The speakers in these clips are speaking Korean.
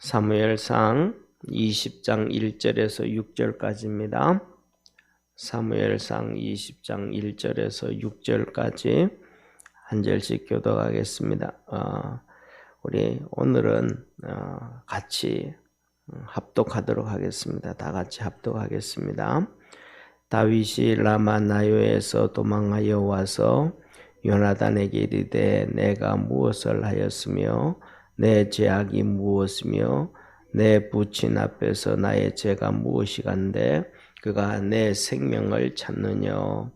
사무엘상 20장 1절에서 6절까지입니다. 사무엘상 20장 1절에서 6절까지 한 절씩 교독하겠습니다. 어, 우리 오늘은 어, 같이 합독하도록 하겠습니다. 다 같이 합독하겠습니다. 다윗이 라마나요에서 도망하여 와서 요나단에게 이르되 내가 무엇을 하였으며 내 죄악이 무엇이며 내 부친 앞에서 나의 죄가 무엇이간데 그가 내 생명을 찾느냐?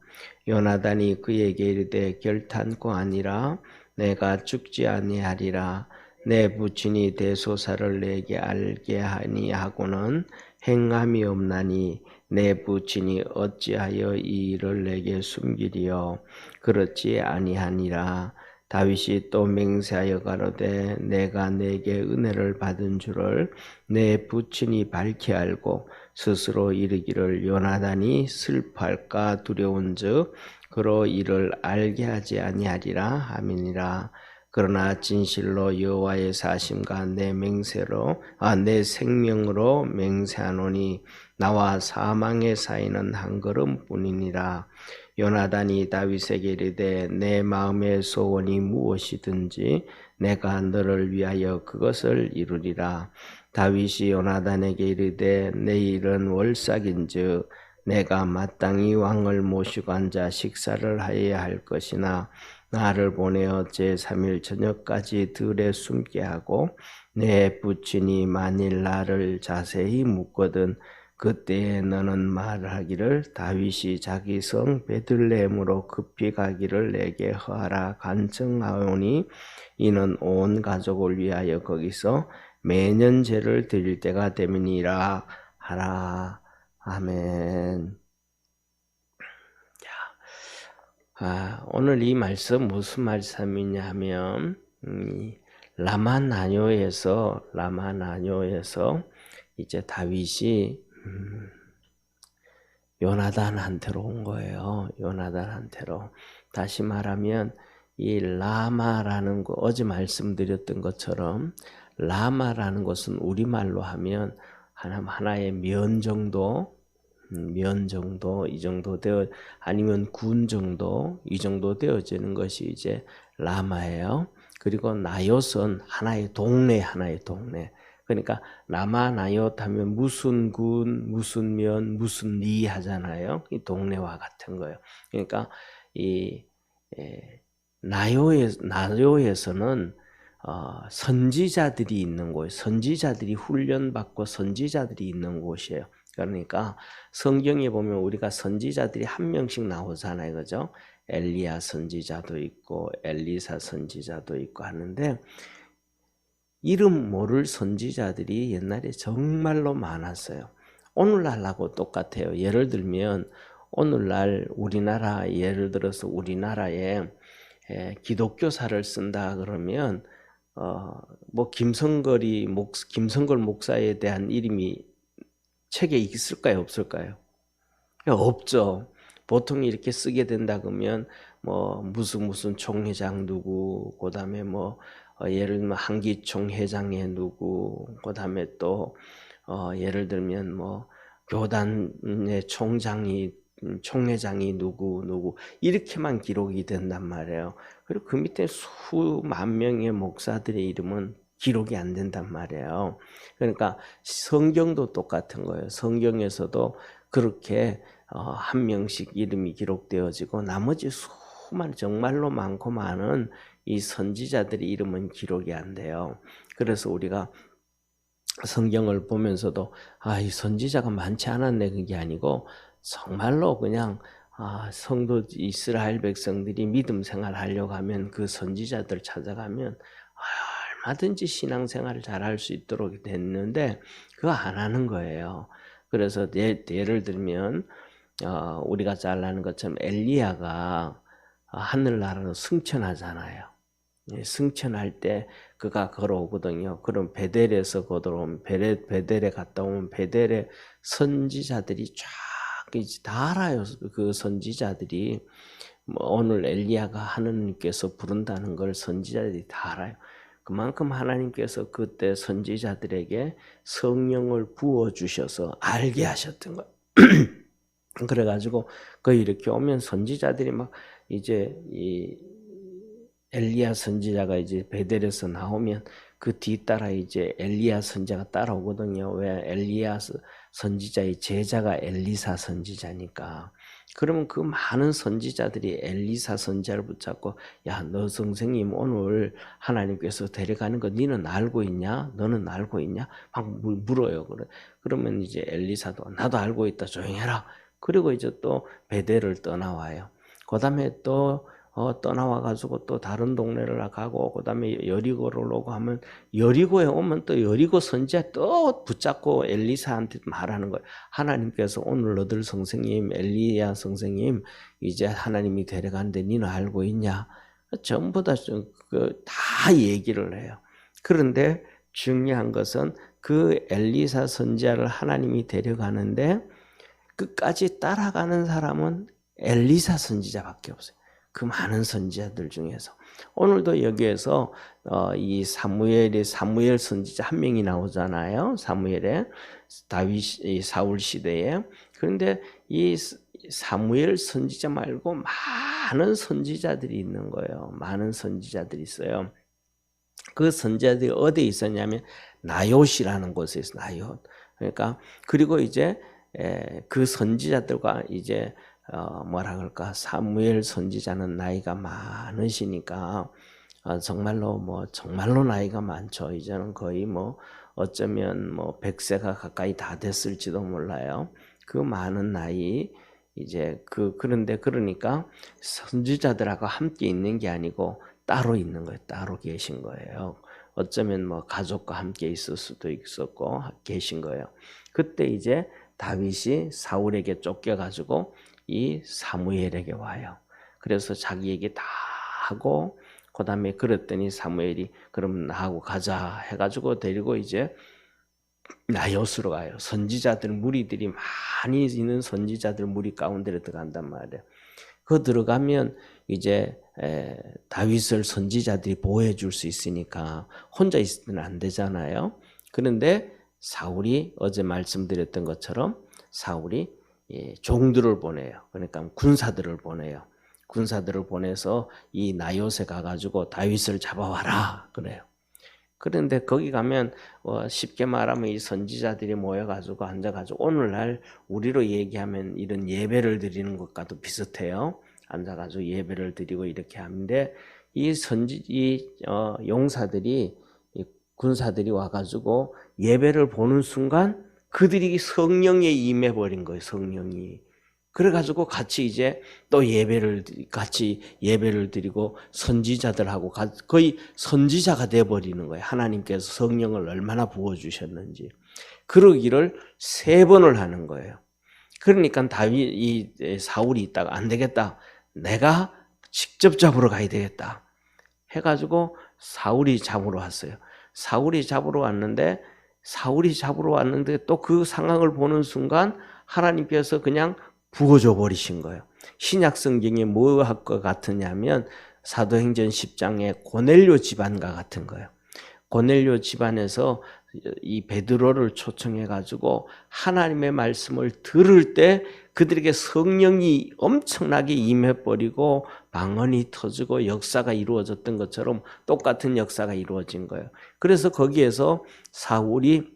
요나단이 그에게 이르되 결탄코 아니라 내가 죽지 아니하리라. 내 부친이 대소사를 내게 알게 하니 하고는 행함이 없나니 내 부친이 어찌하여 이 일을 내게 숨기리요? 그렇지 아니하니라 다윗이 또 맹세하여 가로되 내가 내게 은혜를 받은 줄을 내 부친이 밝히 알고 스스로 이르기를 요나단이 슬퍼할까 두려운즉 그로 이를 알게 하지 아니하리라 하미니라. 그러나 진실로 여호와의 사심과 내 맹세로 아 내 생명으로 맹세하노니 나와 사망의 사이는 한 걸음뿐이니라 요나단이 다윗에게 이르되 내 마음의 소원이 무엇이든지 내가 너를 위하여 그것을 이루리라. 다윗이 요나단에게 이르되 내 일은 월삭인즉 내가 마땅히 왕을 모시고 앉아 식사를 하여야 할 것이나 나를 보내어 제3일 저녁까지 들에 숨게 하고 내 부친이 만일 나를 자세히 묻거든 그때에 너는 말하기를 다윗이 자기 성 베들레헴으로 급히 가기를 내게 허하라. 간청하오니 이는 온 가족을 위하여 거기서 매년 제를 드릴 때가 됨이니라. 하라. 아멘. 아, 오늘 이 말씀 무슨 말씀이냐 하면 음, 라마나뇨에서 라마나뇨에서 이제 다윗이 음, 요나단한테로 온 거예요. 요나단한테로. 다시 말하면 이 라마라는 거 어제 말씀드렸던 것처럼 라마라는 것은 우리말로 하면 하나 하나의 면 정도 음, 면 정도 이 정도 되어 아니면 군 정도 이 정도 되어지는 것이 이제 라마예요. 그리고 나요은 하나의 동네 하나의 동네. 그러니까 라마나요트 하면 무슨 군, 무슨 면, 무슨 리 하잖아요. 이 동네와 같은 거예요. 그러니까 이 에, 나요에 나요에서는 어, 선지자들이 있는 곳, 선지자들이 훈련받고 선지자들이 있는 곳이에요. 그러니까 성경에 보면 우리가 선지자들이 한 명씩 나오잖아요. 그죠? 엘리야 선지자도 있고 엘리사 선지자도 있고 하는데 이름 모를 선지자들이 옛날에 정말로 많았어요. 오늘날하고 똑같아요. 예를 들면 오늘날 우리나라 예를 들어서 우리나라에 기독교사를 쓴다 그러면 어 뭐 김성걸이 목 김성걸 목사에 대한 이름이 책에 있을까요, 없을까요? 없죠. 보통 이렇게 쓰게 된다 그러면 뭐 무슨 무슨 총회장 누구, 그다음에 뭐 어, 예를 들면 한기총 회장의 누구, 그다음에 또 어, 예를 들면 뭐 교단의 총장이 총회장이 누구 누구 이렇게만 기록이 된단 말이에요. 그리고 그 밑에 수만 명의 목사들의 이름은 기록이 안 된단 말이에요. 그러니까 성경도 똑같은 거예요. 성경에서도 그렇게 어, 한 명씩 이름이 기록되어지고 나머지 수만 정말로 많고 많은 이 선지자들의 이름은 기록이 안 돼요. 그래서 우리가 성경을 보면서도 아, 이 선지자가 많지 않았네 그게 아니고 정말로 그냥 아, 성도 이스라엘 백성들이 믿음 생활 하려고 하면 그 선지자들 찾아가면 얼마든지 신앙생활을 잘할 수 있도록 됐는데 그거 안 하는 거예요. 그래서 예, 를 들면 어, 우리가 잘 아는 것처럼 엘리야가 하늘나라로 승천하잖아요. 예, 승천할 때 그가 걸어오거든요. 그럼 베델에서 걸어오면 베델, 베델에 갔다 오면 베델에 선지자들이 쫙다 알아요. 그 선지자들이 뭐 오늘 엘리야가 하느님께서 부른다는 걸 선지자들이 다 알아요. 그만큼 하나님께서 그때 선지자들에게 성령을 부어 주셔서 알게 하셨던 거예요. 그래가지고 그 이렇게 오면 선지자들이 막 이제 이 엘리야 선지자가 이제 베델에서 나오면 그 뒤따라 이제 엘리야 선지자가 따라오거든요. 왜 엘리야 선지자의 제자가 엘리사 선지자니까. 그러면 그 많은 선지자들이 엘리사 선지자를 붙잡고 야 너 선생님 오늘 하나님께서 데려가는 거 너는 알고 있냐? 너는 알고 있냐? 막 물어요. 그래. 그러면 이제 엘리사도 나도 알고 있다. 조용해라. 그리고 이제 또 베델을 떠나와요. 그 다음에 또 어, 떠나와 가지고 또 다른 동네를 가고 그다음에 여리고를 오고 하면 여리고에 오면 또 여리고 선지자 또 붙잡고 엘리사한테 말하는 거예요. 하나님께서 오늘 너들 선생님 엘리야 선생님 이제 하나님이 데려가는데 니는 알고 있냐? 전부 다다 그 얘기를 해요. 그런데 중요한 것은 그 엘리사 선지자를 하나님이 데려가는데 끝까지 따라가는 사람은 엘리사 선지자밖에 없어요. 그 많은 선지자들 중에서 오늘도 여기에서 어, 이 사무엘의 사무엘 선지자 한 명이 나오잖아요. 사무엘의 다윗 사울 시대에 그런데 이 사무엘 선지자 말고 많은 선지자들이 있는 거예요. 많은 선지자들이 있어요. 그 선지자들이 어디에 있었냐면 나요시라는 곳에 있어 나요. 그러니까 그리고 이제 그 선지자들과 이제 어, 뭐라 그럴까 사무엘 선지자는 나이가 많으시니까 어, 정말로 뭐 정말로 나이가 많죠. 이제는 거의 뭐 어쩌면 뭐 100세가 가까이 다 됐을지도 몰라요. 그 많은 나이 이제 그 그런데 그러니까 선지자들하고 함께 있는 게 아니고 따로 있는 거예요. 따로 계신 거예요. 어쩌면 뭐 가족과 함께 있을 수도 있었고 계신 거예요. 그때 이제 다윗이 사울에게 쫓겨가지고 이 사무엘에게 와요. 그래서 자기에게 다 하고 그 다음에 그랬더니 사무엘이 그럼 나하고 가자 해가지고 데리고 이제 나요스로 가요. 선지자들 무리들이 많이 있는 선지자들 무리 가운데로 들어간단 말이에요. 그 들어가면 이제 에, 다윗을 선지자들이 보호해 줄 수 있으니까 혼자 있으면 안 되잖아요. 그런데 사울이 어제 말씀드렸던 것처럼 사울이 예, 종들을 보내요. 그러니까 군사들을 보내요. 군사들을 보내서 이 나요세 가가지고 다윗을 잡아와라 그래요. 그런데 거기 가면 어, 쉽게 말하면 이 선지자들이 모여가지고 앉아가지고 오늘날 우리로 얘기하면 이런 예배를 드리는 것과도 비슷해요. 앉아가지고 예배를 드리고 이렇게 하는데 이 선지 이 어, 용사들이 이 군사들이 와가지고 예배를 보는 순간 그들이 성령에 임해 버린 거예요. 성령이. 그래가지고 같이 이제 또 예배를 같이 예배를 드리고 선지자들하고 거의 선지자가 돼 버리는 거예요. 하나님께서 성령을 얼마나 부어 주셨는지 그러기를 세 번을 하는 거예요. 그러니까 다윗 이 사울이 있다가 안 되겠다. 내가 직접 잡으러 가야 되겠다. 해가지고 사울이 잡으러 왔어요. 사울이 잡으러 왔는데 사울이 잡으러 왔는데 또 그 상황을 보는 순간 하나님께서 그냥 부어줘 버리신 거예요. 신약 성경에 것 같으냐면 사도행전 10장의 고넬료 집안과 같은 거예요. 고넬료 집안에서 이 베드로를 초청해 가지고 하나님의 말씀을 들을 때 그들에게 성령이 엄청나게 임해 버리고 방언이 터지고 역사가 이루어졌던 것처럼 똑같은 역사가 이루어진 거예요. 그래서 거기에서 사울이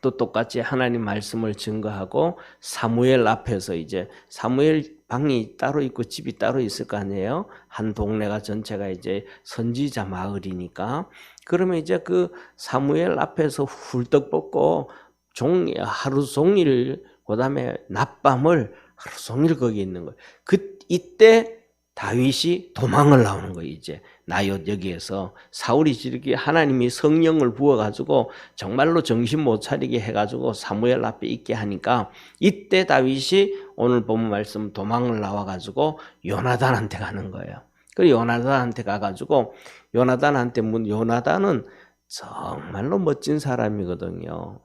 또 똑같이 하나님 말씀을 증거하고 사무엘 앞에서 이제 사무엘 방이 따로 있고 집이 따로 있을 거 아니에요. 한 동네가 전체가 이제 선지자 마을이니까 그러면 이제 그 사무엘 앞에서 훌떡 벗고 종 하루 종일 그 다음에 낮밤을 하루 종일 거기 있는 거예요. 그 이때 다윗이 도망을 나오는 거예요. 이제 나요 여기에서 사울이 이렇게 하나님이 성령을 부어 가지고 정말로 정신 못 차리게 해 가지고 사무엘 앞에 있게 하니까 이때 다윗이 오늘 본 말씀 도망을 나와 가지고 요나단한테 가는 거예요. 그 요나단한테 가 가지고 요나단한테 문 요나단은 정말로 멋진 사람이거든요.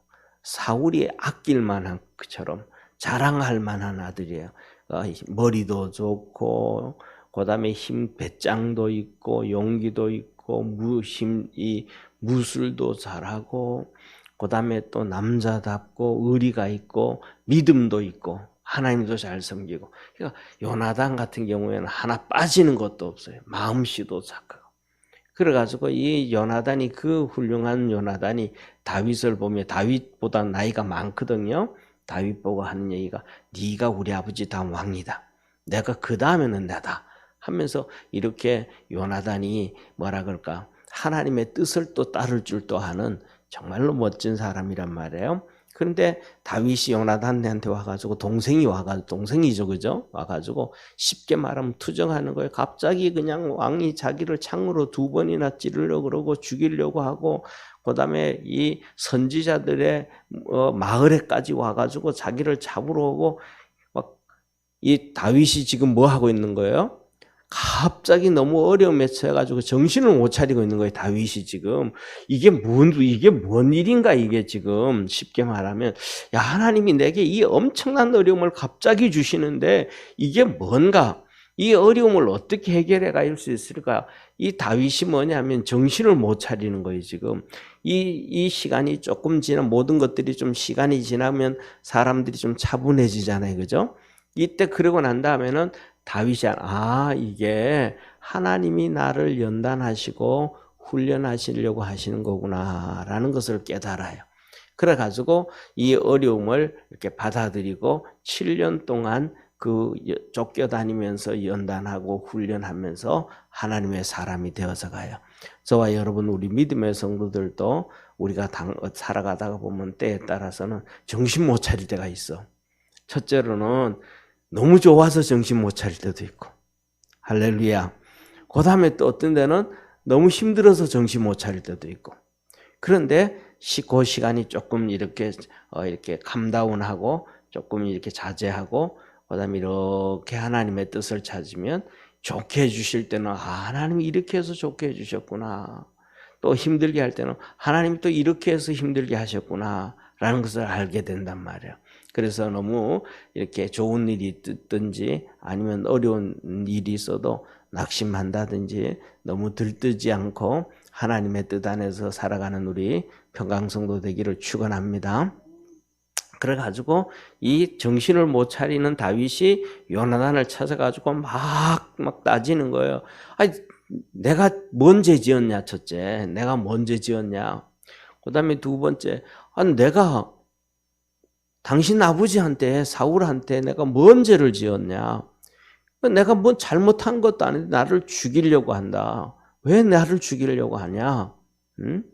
사울이 아낄 만한 그처럼 자랑할 만한 아들이에요. 어, 머리도 좋고 그다음에 힘 배짱도 있고 용기도 있고 무힘 이 무술도 잘하고 그다음에 또 남자답고 의리가 있고 믿음도 있고 하나님도 잘 섬기고 그러니까 요나단 같은 경우에는 하나 빠지는 것도 없어요. 마음씨도 착하고 그래가지고 이 요나단이 그 훌륭한 요나단이 다윗을 보면 다윗보다 나이가 많거든요. 다윗 보고 하는 얘기가 네가 우리 아버지 다음 왕이다. 내가 그 다음에는 내다 하면서 이렇게 요나단이 뭐라 그럴까 하나님의 뜻을 또 따를 줄도 아는 정말로 멋진 사람이란 말이에요. 그런데 다윗이 요나단한테 와가지고 동생이 와가지고 동생이죠, 그죠? 와가지고 쉽게 말하면 투정하는 거예요. 갑자기 그냥 왕이 자기를 창으로 두 번이나 찌르려고 그러고 죽이려고 하고 그다음에 이 선지자들의 어, 마을에까지 와가지고 자기를 잡으러 오고 막 이 다윗이 지금 뭐 하고 있는 거예요? 갑자기 너무 어려움에 처해가지고 정신을 못 차리고 있는 거예요. 다윗이 지금 이게 뭔 이게 뭔 일인가 이게 지금 쉽게 말하면 야 하나님이 내게 이 엄청난 어려움을 갑자기 주시는데 이게 뭔가 이 어려움을 어떻게 해결해 갈 수 있을까? 이 다윗이 뭐냐면 정신을 못 차리는 거예요, 지금. 이, 이 시간이 조금 지나 모든 것들이 좀 시간이 지나면 사람들이 좀 차분해지잖아요, 그죠? 이때 그러고 난 다음에는 다윗이 아 이게 하나님이 나를 연단하시고 훈련하시려고 하시는 거구나라는 것을 깨달아요. 그래 가지고 이 어려움을 이렇게 받아들이고 7년 동안 그 쫓겨다니면서 연단하고 훈련하면서 하나님의 사람이 되어서 가요. 저와 여러분 우리 믿음의 성도들도 우리가 당, 살아가다가 보면 때에 따라서는 정신 못 차릴 때가 있어. 첫째로는 너무 좋아서 정신 못 차릴 때도 있고. 할렐루야. 그 다음에 또 어떤 데는 너무 힘들어서 정신 못 차릴 때도 있고. 그런데 그 시간이 조금 이렇게, 어, 이렇게 감다운하고 조금 이렇게 자제하고 그다음에 이렇게 하나님의 뜻을 찾으면 좋게 해주실 때는 아, 하나님이 이렇게 해서 좋게 해주셨구나. 또 힘들게 할 때는 하나님이 또 이렇게 해서 힘들게 하셨구나. 라는 것을 알게 된단 말이에요. 그래서 너무 이렇게 좋은 일이 있든지 아니면 어려운 일이 있어도 낙심한다든지 너무 들뜨지 않고 하나님의 뜻 안에서 살아가는 우리 평강성도 되기를 축원합니다. 그래가지고 이 정신을 못 차리는 다윗이 요나단을 찾아가지고 막, 막 따지는 거예요. 아니, 내가 뭔 죄 지었냐, 첫째. 내가 뭔 죄 지었냐. 그 다음에 두 번째, 아니, 내가 당신 아버지한테, 사울한테 내가 뭔 죄를 지었냐. 내가 뭔 잘못한 것도 아닌데 나를 죽이려고 한다. 왜 나를 죽이려고 하냐? 응?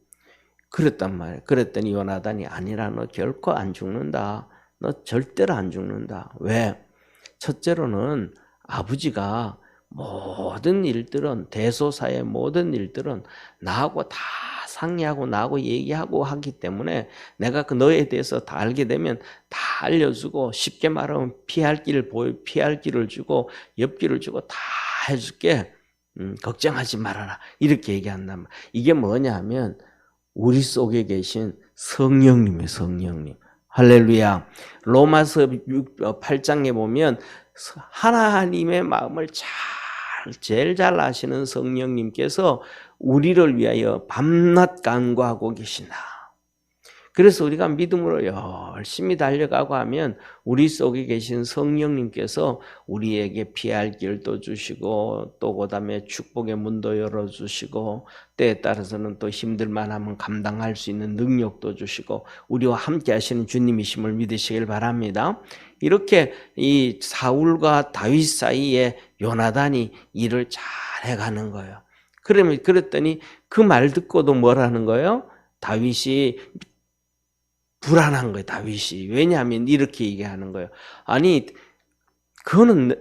그랬단 말이에요. 그랬더니 요나단이 아니라 너 결코 안 죽는다. 너 절대로 안 죽는다. 왜? 첫째로는 아버지가 모든 일들은 대소사의 모든 일들은 나하고 다 상의하고 나하고 얘기하고 하기 때문에 내가 그 너에 대해서 다 알게 되면 다 알려주고 쉽게 말하면 피할 길을 보여 피할 길을 주고 옆길을 주고 다 해줄게. 음, 걱정하지 말아라. 이렇게 얘기한단 말. 이게 뭐냐면 우리 속에 계신 성령님의 성령님. 할렐루야. 로마서 8장에 보면 하나님의 마음을 잘 제일 잘 아시는 성령님께서 우리를 위하여 밤낮 간구하고 계신다. 그래서 우리가 믿음으로 열심히 달려가고 하면 우리 속에 계신 성령님께서 우리에게 피할 길도 주시고 또 그다음에 축복의 문도 열어 주시고 때에 따라서는 또 힘들만 하면 감당할 수 있는 능력도 주시고 우리와 함께 하시는 주님이심을 믿으시길 바랍니다. 이렇게 이 사울과 다윗 사이에 요나단이 일을 잘 해가는 거예요. 그러면 그랬더니 그 말 듣고도 뭐라는 거예요? 다윗이 불안한 거예요, 다윗이. 왜냐하면 이렇게 얘기하는 거예요. 아니, 그거는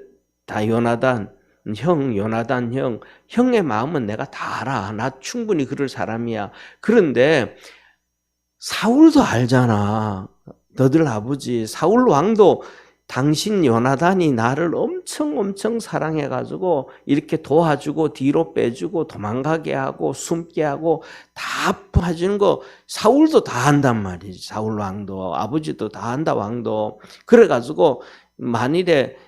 다 요나단, 형, 요나단 형, 형의 마음은 내가 다 알아. 나 충분히 그럴 사람이야. 그런데 사울도 알잖아. 너들 아버지, 사울 왕도 당신 요나단이 나를 엄청 엄청 사랑해가지고 이렇게 도와주고 뒤로 빼주고 도망가게 하고 숨게 하고 다 봐주는 거 사울도 다 한단 말이지. 사울 왕도 아버지도 다 한다 왕도. 그래가지고 만일에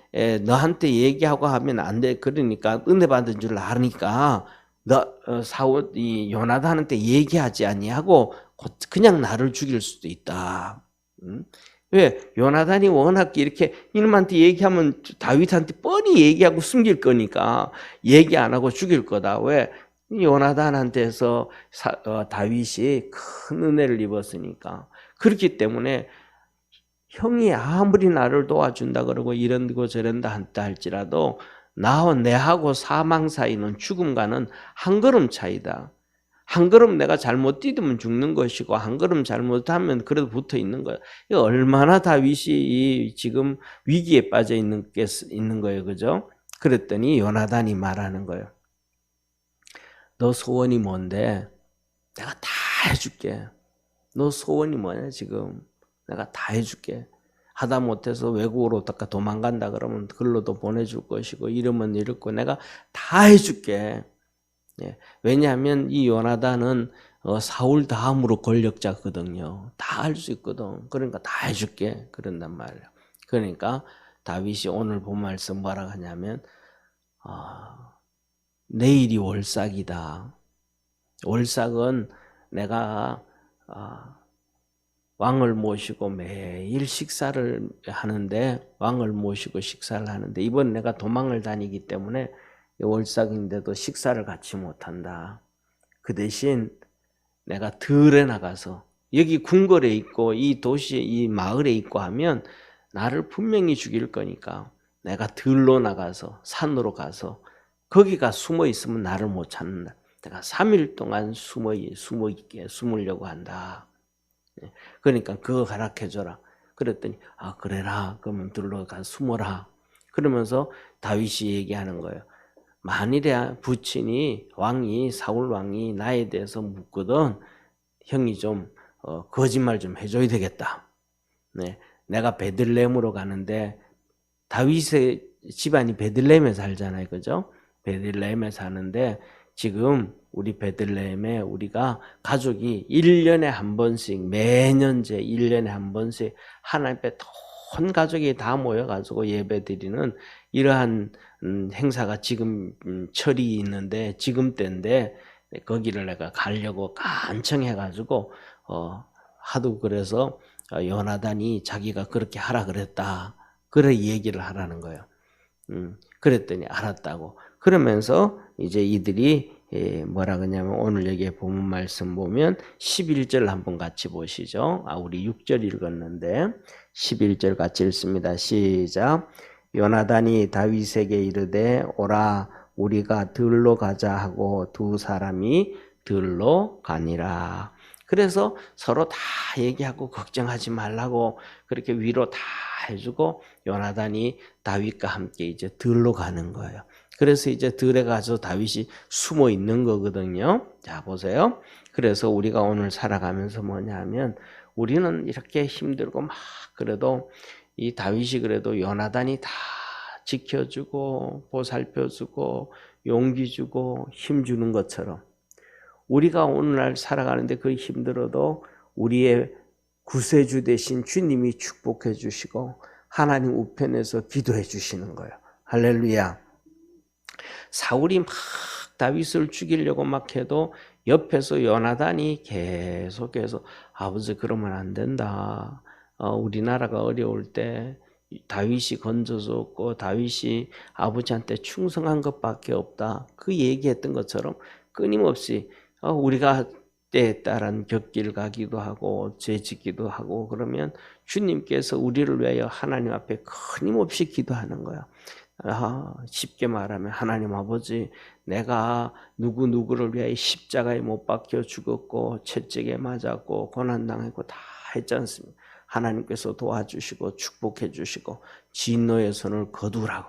너한테 얘기하고 하면 안 돼. 그러니까 은혜 받은 줄 아니까 너 어, 사울 이 요나단한테 얘기하지 아니하고 곧 그냥 나를 죽일 수도 있다. 음? 왜 요나단이 워낙 이렇게 이놈한테 얘기하면 다윗한테 뻔히 얘기하고 숨길 거니까 얘기 안 하고 죽일 거다. 왜 요나단한테서 사, 어, 다윗이 큰 은혜를 입었으니까 그렇기 때문에 형이 아무리 나를 도와준다 그러고 이런고 저런다 한다 할지라도 나와 내하고 사망 사이는 죽음과는 한 걸음 차이다. 한 걸음 내가 잘못 뛰면 죽는 것이고 한 걸음 잘못하면 그래도 붙어 있는 거야. 이거 얼마나 다윗이 지금 위기에 빠져 있는 게 있는 거예요, 그죠? 그랬더니 요나단이 말하는 거예요. 너 소원이 뭔데? 내가 다 해줄게. 너 소원이 뭐냐 지금? 내가 다 해줄게. 하다 못해서 외국으로 도망간다 그러면 글로도 보내줄 것이고 이러면 이렇고 내가 다 해줄게. 예. 왜냐하면 이 요나단은 어, 사울 다음으로 권력자거든요. 다 할 수 있거든. 그러니까 다 해줄게. 그런단 말이에요. 그러니까 다윗이 오늘 본 말씀 뭐라 하냐면 어, 내일이 월삭이다. 월삭은 내가 어, 왕을 모시고 매일 식사를 하는데 왕을 모시고 식사를 하는데 이번 내가 도망을 다니기 때문에 월삭인데도 식사를 같이 못한다. 그 대신 내가 들에 나가서 여기 궁궐에 있고 이 도시 이 마을에 있고 하면 나를 분명히 죽일 거니까 내가 들로 나가서 산으로 가서 거기가 숨어 있으면 나를 못 찾는다. 내가 3일 동안 숨어 숨어 있게 숨으려고 한다. 예. 그러니까 그거 가락해 줘라. 그랬더니 아 그래라. 그러면 들로 가 숨어라. 그러면서 다윗이 얘기하는 거예요. 만일에 부친이 왕이 사울 왕이 나에 대해서 묻거든 형이 좀 어, 거짓말 좀 해줘야 되겠다. 네, 내가 베들레헴으로 가는데 다윗의 집안이 베들레헴에 살잖아요, 그죠? 베들레헴에 사는데 지금 우리 베들레헴에 우리가 가족이 1년에 한 번씩 매년제 1년에 한 번씩 하나님 앞에 온 가족이 다 모여가지고 예배 드리는 이러한 음, 행사가 지금 음, 철이 있는데 지금 때인데 거기를 내가 가려고 간청해가지고 어, 하도 그래서 어, 요나단이 자기가 그렇게 하라 그랬다. 그래 얘기를 하라는 거예요. 음, 그랬더니 알았다고. 그러면서 이제 이들이 예, 뭐라 그러냐면 오늘 여기에 본문 말씀 보면 11절 한번 같이 보시죠. 아, 우리 6절 읽었는데 11절 같이 읽습니다. 시작. 요나단이 다윗에게 이르되 오라 우리가 들로 가자 하고 두 사람이 들로 가니라. 그래서 서로 다 얘기하고 걱정하지 말라고 그렇게 위로 다 해주고 요나단이 다윗과 함께 이제 들로 가는 거예요. 그래서 이제 들에 가서 다윗이 숨어 있는 거거든요. 자, 보세요. 그래서 우리가 오늘 살아가면서 뭐냐면 우리는 이렇게 힘들고 막 그래도 이 다윗이 그래도 요나단이 다 지켜주고 보살펴주고 용기 주고 힘 주는 것처럼 우리가 오늘날 살아가는데 그 힘들어도 우리의 구세주 대신 주님이 축복해 주시고 하나님 우편에서 기도해 주시는 거예요. 할렐루야. 사울이 막 다윗을 죽이려고 막 해도 옆에서 요나단이 계속해서 아버지 그러면 안 된다. 어, 우리나라가 어려울 때 다윗이 건져줬고 다윗이 아버지한테 충성한 것밖에 없다. 그 얘기했던 것처럼 끊임없이 어, 우리가 때에 따른 격길 가기도 하고 죄짓기도 하고 그러면 주님께서 우리를 위하여 하나님 앞에 끊임없이 기도하는 거야. 아, 쉽게 말하면 하나님 아버지 내가 누구 누구를 위하여 십자가에 못 박혀 죽었고 채찍에 맞았고 고난 당했고 다 했지 않습니까? 하나님께서 도와주시고 축복해 주시고 진노의 손을 거두라고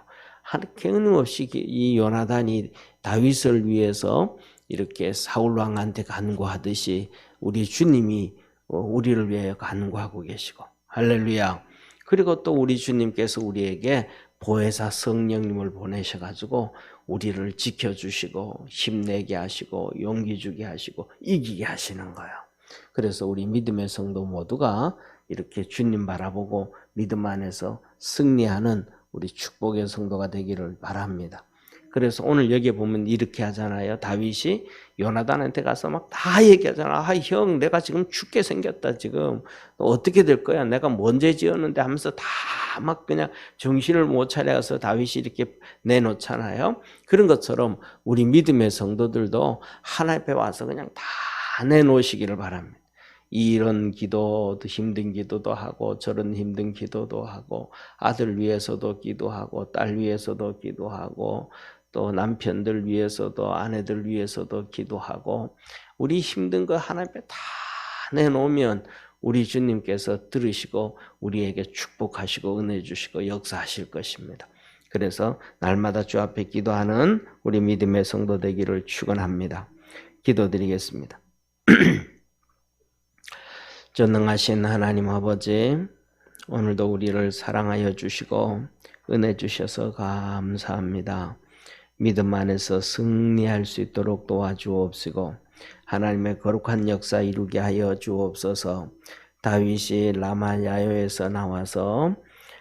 끊임없이 이 요나단이 다윗을 위해서 이렇게 사울 왕한테 간구하듯이 우리 주님이 어, 우리를 위하여 간구하고 계시고 할렐루야. 그리고 또 우리 주님께서 우리에게 보혜사 성령님을 보내셔 가지고 우리를 지켜 주시고 힘내게 하시고 용기 주게 하시고 이기게 하시는 거예요. 그래서 우리 믿음의 성도 모두가 이렇게 주님 바라보고 믿음 안에서 승리하는 우리 축복의 성도가 되기를 바랍니다. 그래서 오늘 여기에 보면 이렇게 하잖아요. 다윗이 요나단한테 가서 막 다 얘기하잖아. 아, 형, 내가 지금 죽게 생겼다, 지금. 너 어떻게 될 거야? 내가 뭔죄 지었는데 하면서 다 막 그냥 정신을 못 차려서 다윗이 이렇게 내놓잖아요. 그런 것처럼 우리 믿음의 성도들도 하나님 앞에 와서 그냥 다 내놓으시기를 바랍니다. 이런 기도도 힘든 기도도 하고 저런 힘든 기도도 하고 아들 위해서도 기도하고 딸 위해서도 기도하고 또 남편들 위해서도 아내들 위해서도 기도하고 우리 힘든 거 하나님 앞에 다 내놓으면 우리 주님께서 들으시고 우리에게 축복하시고 은혜 주시고 역사하실 것입니다. 그래서 날마다 주 앞에 기도하는 우리 믿음의 성도 되기를 축원합니다. 기도드리겠습니다. 전능하신 하나님 아버지, 오늘도 우리를 사랑하여 주시고 은혜 주셔서 감사합니다. 믿음 안에서 승리할 수 있도록 도와주옵시고 하나님의 거룩한 역사 이루게 하여 주옵소서. 다윗이 라마야요에서 나와서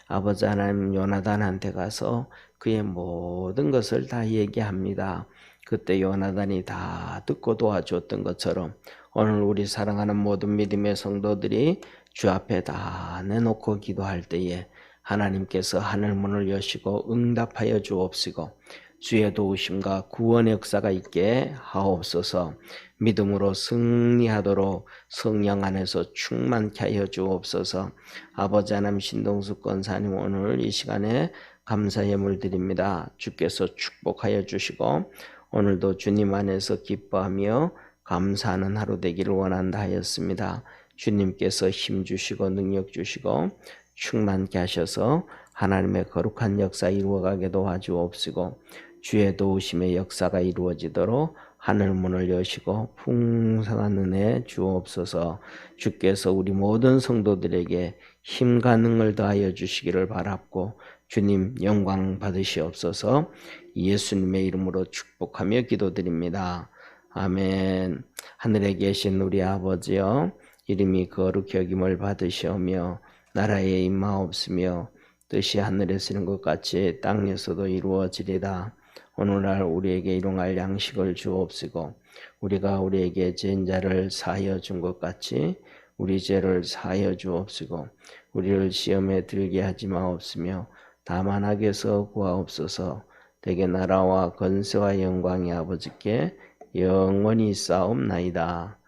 아버지 하나님 요나단한테 가서 그의 모든 것을 다 얘기합니다. 그때 요나단이 다 듣고 도와줬던 것처럼 오늘 우리 사랑하는 모든 믿음의 성도들이 주 앞에 다 내놓고 기도할 때에 하나님께서 하늘 문을 여시고 응답하여 주옵시고 주의 도우심과 구원의 역사가 있게 하옵소서. 믿음으로 승리하도록 성령 안에서 충만케 하여 주옵소서. 아버지 하나님 신동숙 권사님 오늘 이 시간에 감사 예물 드립니다. 주께서 축복하여 주시고 오늘도 주님 안에서 기뻐하며 감사하는 하루 되기를 원한다 하였습니다. 주님께서 힘 주시고 능력 주시고 충만케 하셔서 하나님의 거룩한 역사 이루어가게 도와주옵시고 주의 도우심의 역사가 이루어지도록 하늘 문을 여시고 풍성한 은혜 주옵소서. 주께서 우리 모든 성도들에게 힘과 능을 더하여 주시기를 바랍고 주님 영광 받으시옵소서. 예수님의 이름으로 축복하며 기도드립니다. 아멘. 하늘에 계신 우리 아버지여 이름이 거룩히 여김을 받으시오며 나라에 임하옵으며 뜻이 하늘에서 이런 것 같이 땅에서도 이루어지리다. 오늘날 우리에게 일용할 양식을 주옵시고 우리가 우리에게 죄인 자를 사하여 준 것 같이 우리 죄를 사하여 주옵시고 우리를 시험에 들게 하지 마옵시며 다만 악에서 구하옵소서 대개 나라와 건세와 영광이 아버지께 영원히 싸움나이다.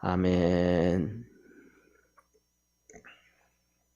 아멘